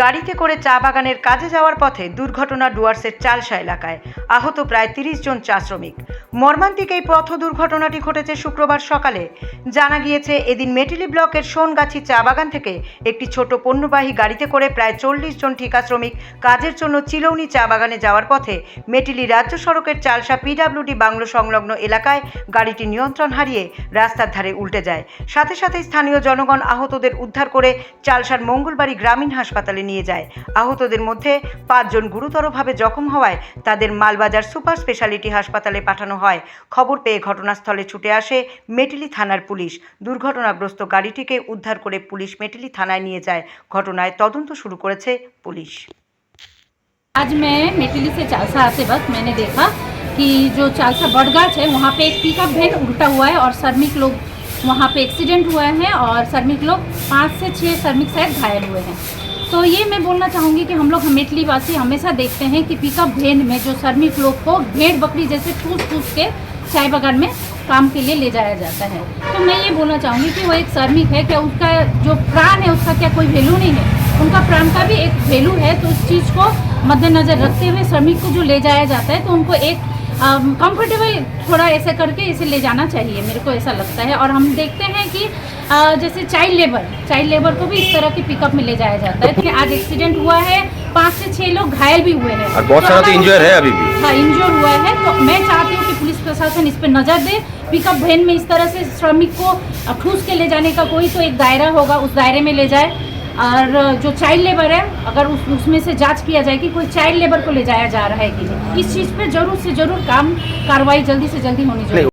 গাড়িতে করে চা বাগানের কাজে যাওয়ার পথে দুর্ঘটনা ডুয়ার্সের চালসা এলাকায়। আহত প্রায় তিরিশ জন চা শ্রমিক। মর্মান্তিক এই পথ দুর্ঘটনাটি ঘটেছে শুক্রবার সকালে। জানা গিয়েছে, এদিন মেটিলি ব্লকের সোনগাছি চা বাগান থেকে একটি ছোট পণ্যবাহী গাড়িতে করে প্রায় চল্লিশ জন ঠিকা শ্রমিক কাজের জন্য চিলৌনি চা বাগানে যাওয়ার পথে মেটিলি রাজ্য সড়কের চালসা পিডাব্লিউডি বাংলো সংলগ্ন এলাকায় গাড়িটি নিয়ন্ত্রণ হারিয়ে রাস্তার ধারে উল্টে যায়। সাথে সাথে স্থানীয় জনগণ আহতদের উদ্ধার করে চালসার মঙ্গলবাড়ি গ্রামীণ হাসপাতালে নিয়ে যায়। আহতদের মধ্যে পাঁচজন গুরুতরভাবে জখম হওয়ায় তাদের মালবাজার সুপার স্পেশালিটি হাসপাতালে পাঠানো হয় খবর পেয়ে ঘটনাস্থলে ছুটে আসে মেটিলি থানার পুলিশ দুর্ঘটনাগ্রস্ত গাড়িটিকে উদ্ধার করে পুলিশ মেটিলি থানায় নিয়ে যায় ঘটনায় তদন্ত শুরু করেছে পুলিশ आज मैं मेटिली से चालसा आते वक्त मैंने देखा कि जो चालसा बड़गाछ है वहाँ पे एक पिकअप वैन उल्टा हुआ है और श्रमिक लोग वहाँ पे एक्सीडेंट हुआ है और श्रमिक लोग पाँच से छः श्रमिक शायद घायल हुए हैं तो ये मैं बोलना चाहूँगी कि हम लोग मेटली वासी हमेशा देखते हैं कि पिकअप वैन में, जो श्रमिक लोग को भेड़ बकरी जैसे ठूस ठूस के चाय बागान में काम के लिए ले जाया जाता है। तो मैं ये बोलना चाहूँगी कि वो एक श्रमिक है, क्या उसका जो प्राण है, उसका क्या कोई वैल्यू नहीं है? उनका प्राण का भी एक वैल्यू है तो उस चीज़ को मद्देनज़र रखते हुए श्रमिक को जो ले जाया जाता है तो उनको एक कंफर्टेबल थोड़ा ऐसे करके इसे ले जाना चाहिए मेरे को ऐसा लगता है। और हम देखते हैं कि अ, जैसे चाइल्ड लेबर चाइल्ड लेबर को भी इस तरह के पिकअप में ले जाया जाता है कि आज एक्सीडेंट हुआ है पाँच से छः लोग घायल भी हुए हैं। और बहुत सारा तो अगर- इंजॉय है अभी भी। हाँ इंजोर हुआ है। तो मैं चाहती हूँ कि पुलिस प्रशासन इस पर नज़र दे पिकअप वैन में इस तरह से श्रमिक को ठूस के ले जाने का कोई तो एक दायरा होगा उस दायरे में ले जाए। और जो चाइल्ड लेबर है अगर उस उसमें से जाँच किया जाए कि कोई चाइल्ड लेबर को ले जाया जा रहा है कि नहीं इस चीज़ पे ज़रूर से ज़रूर काम कार्रवाई जल्दी से जल्दी होनी चाहिए